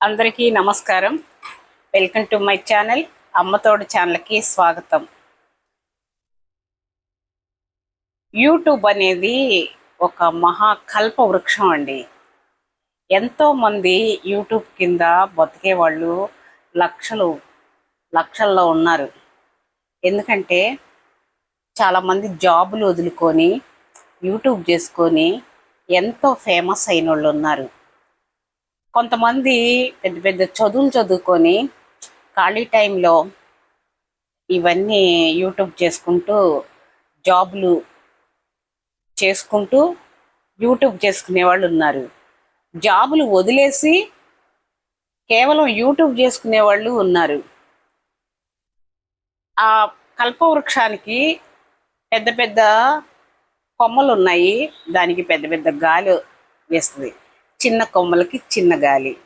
అందరికీ నమస్కారం. Welcome to my channel Ammathodu ఛానల్కి స్వాగతం. యూట్యూబ్ అనేది ఒక మహా కల్ప వృక్షం అండి. ఎంతో మంది యూట్యూబ్ కింద బతికే వాళ్ళు లక్షలు లక్షల్లో ఉన్నారు. ఎందుకంటే చాలామంది జాబులు వదులుకొని యూట్యూబ్ చేసుకొని ఎంతో ఫేమస్ అయిన వాళ్ళు ఉన్నారు. కొంతమంది పెద్ద పెద్ద చదువులు చదువుకొని ఖాళీ టైంలో ఇవన్నీ యూట్యూబ్ చేసుకుంటూ జాబులు చేసుకుంటూ యూట్యూబ్ చేసుకునే వాళ్ళు ఉన్నారు. జాబులు వదిలేసి కేవలం యూట్యూబ్ చేసుకునే వాళ్ళు ఉన్నారు. ఆ కల్పవృక్షానికి పెద్ద పెద్ద కొమ్మలు ఉన్నాయి. దానికి పెద్ద పెద్ద గాలి వేస్తుంది. చిన్న కొమ్మలకి చిన్న గాలి.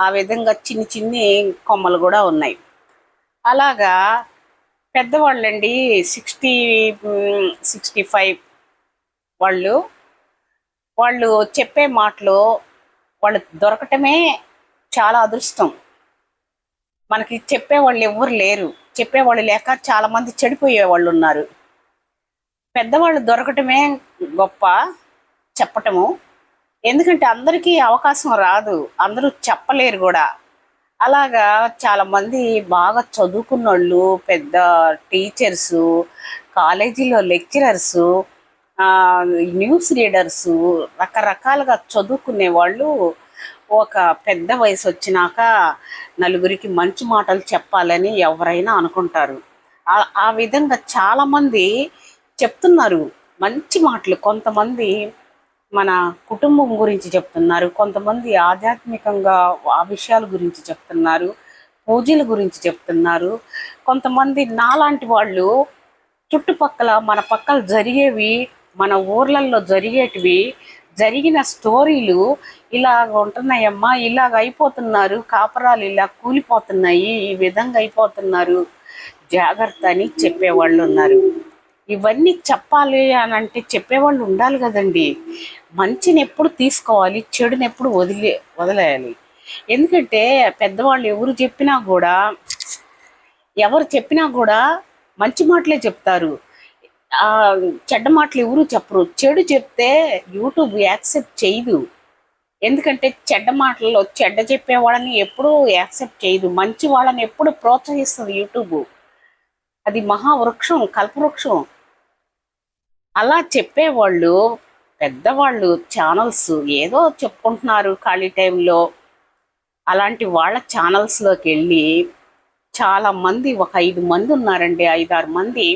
ఆ విధంగా చిన్ని చిన్ని కొమ్మలు కూడా ఉన్నాయి. అలాగా పెద్దవాళ్ళండి సిక్స్టీ సిక్స్టీ ఫైవ్ వాళ్ళు వాళ్ళు చెప్పే మాటలు వాళ్ళు దొరకటమే చాలా అదృష్టం. మనకి చెప్పేవాళ్ళు ఎవ్వరు లేరు. చెప్పేవాళ్ళు లేక చాలామంది చెడిపోయే వాళ్ళు ఉన్నారు. పెద్దవాళ్ళు దొరకటమే గొప్ప చెప్పటము. ఎందుకంటే అందరికీ అవకాశం రాదు. అందరూ చెప్పలేరు కూడా. అలాగా చాలా మంది బాగా చదువుకున్న వాళ్ళు పెద్ద టీచర్స్ కాలేజీలో లెక్చరర్సు న్యూస్ రీడర్సు రకరకాలుగా చదువుకునే వాళ్ళు ఒక పెద్ద వయసు వచ్చినాక నలుగురికి మంచి మాటలు చెప్పాలని ఎవరైనా అనుకుంటారు. ఆ విధంగా చాలామంది చెప్తున్నారు. మంచి మాటలు కొంతమంది మన కుటుంబం గురించి చెప్తున్నారు. కొంతమంది ఆధ్యాత్మికంగా ఆ విషయాల గురించి చెప్తున్నారు. పూజల గురించి చెప్తున్నారు. కొంతమంది నాలాంటి వాళ్ళు చుట్టుపక్కల మన పక్కల జరిగేవి మన ఊర్లలో జరిగేటివి జరిగిన స్టోరీలు ఇలాగ ఉంటున్నాయమ్మా ఇలాగ అయిపోతున్నారు కాపరాలు ఇలా కూలిపోతున్నాయి ఈ విధంగా అయిపోతున్నారు. జాగ్రత్త అని చెప్పేవాళ్ళు ఉన్నారు. ఇవన్నీ చెప్పాలి అని అంటే చెప్పేవాళ్ళు ఉండాలి కదండి. మంచిని ఎప్పుడు తీసుకోవాలి చెడుని ఎప్పుడు వదిలే వదిలేయాలి. ఎందుకంటే పెద్దవాళ్ళు ఎవరు చెప్పినా కూడా ఎవరు చెప్పినా కూడా మంచి మాటలే చెప్తారు. చెడ్డ మాటలు ఎవరు చెప్పరు. చెడు చెప్తే యూట్యూబ్ యాక్సెప్ట్ చేయదు. ఎందుకంటే చెడ్డ మాటల్లో చెడ్డ చెప్పే వాళ్ళని ఎప్పుడూ యాక్సెప్ట్ చేయదు. మంచి వాళ్ళని ఎప్పుడు ప్రోత్సహిస్తుంది యూట్యూబ్. అది మహావృక్షం కల్పవృక్షం. అలా చెప్పేవాళ్ళు పెద్దవాళ్ళు ఛానల్స్ ఏదో చెప్పుకుంటున్నారు ఖాళీ టైంలో. అలాంటి వాళ్ళ ఛానల్స్లోకి వెళ్ళి చాలా మంది ఒక ఐదు మంది ఉన్నారండి ఐదారు మంది.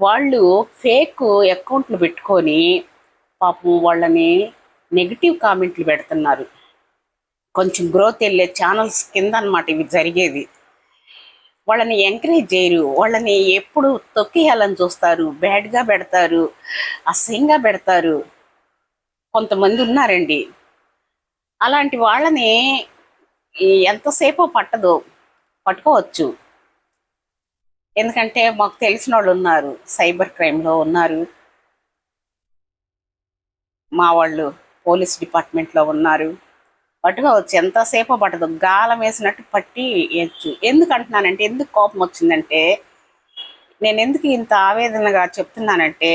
వాళ్ళు ఫేక్ అకౌంట్లు పెట్టుకొని పాపం వాళ్ళని నెగిటివ్ కామెంట్లు పెడుతున్నారు. కొంచెం గ్రోత్ వెళ్ళే ఛానల్స్ కింద అనమాట ఇవి జరిగేది. వాళ్ళని ఎంకరేజ్ చేయరు. వాళ్ళని ఎప్పుడు తొక్కేయాలని చూస్తారు. బ్యాడ్గా పెడతారు. అసహ్యంగా పెడతారు. కొంతమంది ఉన్నారండి. అలాంటి వాళ్ళని ఎంతసేపు పట్టదు. పట్టుకోవచ్చు. ఎందుకంటే మాకు తెలిసిన వాళ్ళు ఉన్నారు. సైబర్ క్రైమ్లో ఉన్నారు. మా వాళ్ళు పోలీస్ డిపార్ట్మెంట్లో ఉన్నారు. పట్టుకోవచ్చు. ఎంతసేపు పట్టదు. గాలం వేసినట్టు పట్టి వేయచ్చు. ఎందుకు అంటున్నానంటే ఎందుకు కోపం వచ్చిందంటే నేను ఎందుకు ఇంత ఆవేదనగా చెప్తున్నానంటే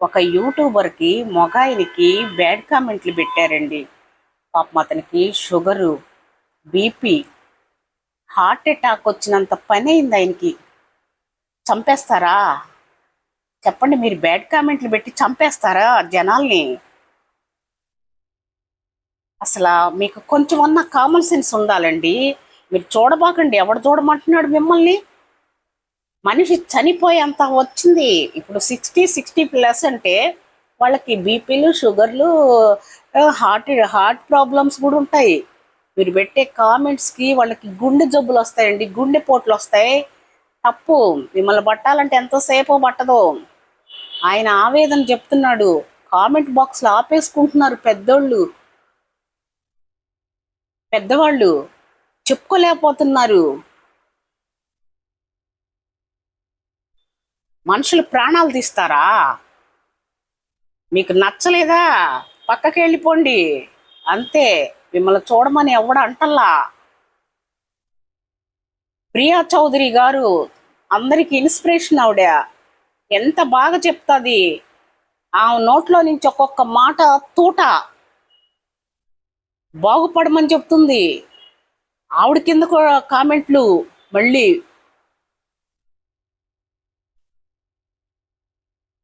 ఒక యూట్యూబర్కి మొగాయినికి బ్యాడ్ కామెంట్లు పెట్టారండి. పాపం అతనికి షుగరు బీపీ హార్ట్ అటాక్ వచ్చినంత పని అయింది ఆయనకి. చంపేస్తారా? చెప్పండి మీరు బ్యాడ్ కామెంట్లు పెట్టి చంపేస్తారా జనాల్ని? అసలు మీకు కొంచెం అన్న కామన్ సెన్స్ ఉండాలండి. మీరు చూడబాకండి ఎవడు చూడమంటున్నాడు మిమ్మల్ని? మనిషి చనిపోయేంత వచ్చింది. ఇప్పుడు సిక్స్టీ సిక్స్టీ ప్లస్ అంటే వాళ్ళకి బీపీలు షుగర్లు హార్ట్ హార్ట్ ప్రాబ్లమ్స్ కూడా ఉంటాయి. మీరు పెట్టే కామెంట్స్కి వాళ్ళకి గుండె జబ్బులు వస్తాయండి గుండె పోట్లు వస్తాయి. తప్పు. మిమ్మల్ని పట్టాలంటే ఎంతసేపు పట్టదు. ఆయన ఆవేదన చెప్తున్నాడు. కామెంట్ బాక్స్లో ఆపేసుకుంటున్నారు పెద్దోళ్ళు. పెద్దవాళ్ళు చెప్పుకోలేకపోతున్నారు. మనుషులు ప్రాణాలు తీస్తారా? మీకు నచ్చలేదా? పక్కకి వెళ్ళిపోండి. అంతే మిమ్మల్ని చూడమని ఎవడ అంటల్లా? ప్రియా చౌదరి గారు అందరికి ఇన్స్పిరేషన్ ఆవిడ. ఎంత బాగా చెప్తాది. ఆ నోట్లో నుంచి ఒక్కొక్క మాట తూట బాగుపడమని చెప్తుంది. ఆవిడ కింద కూడా కామెంట్లు మళ్ళీ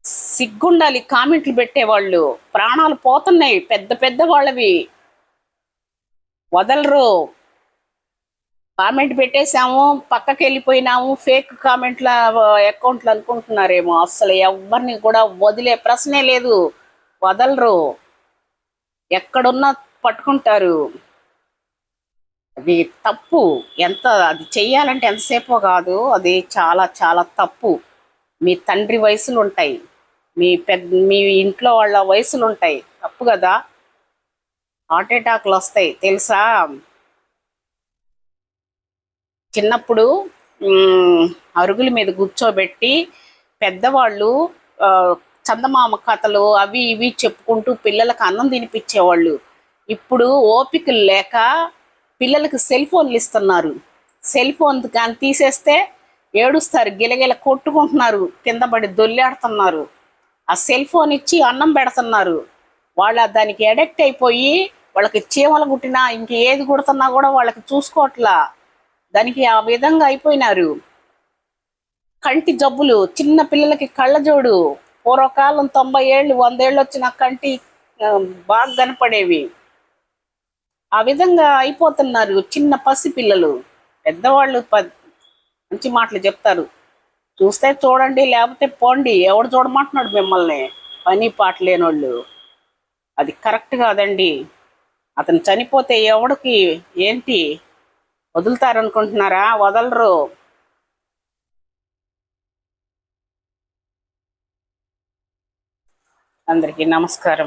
సిగ్గుండాలి కామెంట్లు పెట్టేవాళ్ళు. ప్రాణాలు పోతున్నాయి. పెద్ద పెద్ద వాళ్ళవి. వదలరు. కామెంట్ పెట్టేశాము పక్కకి వెళ్ళిపోయినాము ఫేక్ కామెంట్ల అకౌంట్లు అనుకుంటున్నారేమో. అసలు ఎవరిని కూడా వదిలే ప్రశ్నే లేదు. వదలరు. ఎక్కడున్నా పట్టుకుంటారు. అది తప్పు. ఎంత అది చెయ్యాలంటే ఎంతసేపో కాదు. అది చాలా చాలా తప్పు. మీ తండ్రి వయసులు ఉంటాయి మీ పెద్ద మీ ఇంట్లో వాళ్ళ వయసులు ఉంటాయి తప్పు కదా. హార్ట్ అటాక్లు వస్తాయి. తెలుసా? చిన్నప్పుడు అరుగుల మీద కూర్చోబెట్టి పెద్దవాళ్ళు చందమామ కథలు అవి ఇవి చెప్పుకుంటూ పిల్లలకు అన్నం తినిపించేవాళ్ళు ఇప్పుడు ఓపికలు లేక పిల్లలకు సెల్ ఫోన్లు ఇస్తున్నారు. సెల్ ఫోన్ కానీ తీసేస్తే ఏడుస్తారు గిలగిల కొట్టుకుంటున్నారు కింద పడి దొల్లాడుతున్నారు. ఆ సెల్ ఫోన్ ఇచ్చి అన్నం పెడుతున్నారు. వాళ్ళు దానికి అడిక్ట్ అయిపోయి వాళ్ళకి చీమలు కుట్టినా ఇంక ఏది కుడుతున్నా కూడా వాళ్ళకి చూసుకోవట్లా. దానికి ఆ విధంగా అయిపోయినారు. కంటి జబ్బులు చిన్న పిల్లలకి కళ్ళజోడు పూర్వకాలం తొంభై ఏళ్ళు వందేళ్ళు వచ్చిన కంటి బాగా కనపడేవి. ఆ విధంగా అయిపోతున్నారు చిన్న పసి పిల్లలు పెద్దవాళ్ళు ప- మంచి మాటలు చెప్తారు. చూస్తే చూడండి లేకపోతే పోండి. ఎవడు చూడమంటున్నాడు మిమ్మల్ని? పని పాట లేనోళ్ళు. అది కరెక్ట్ కాదండి. అతను చనిపోతే ఎవడికి ఏంటి? వదులుతారనుకుంటున్నారా? వదలరు. అందరికీ నమస్కారం.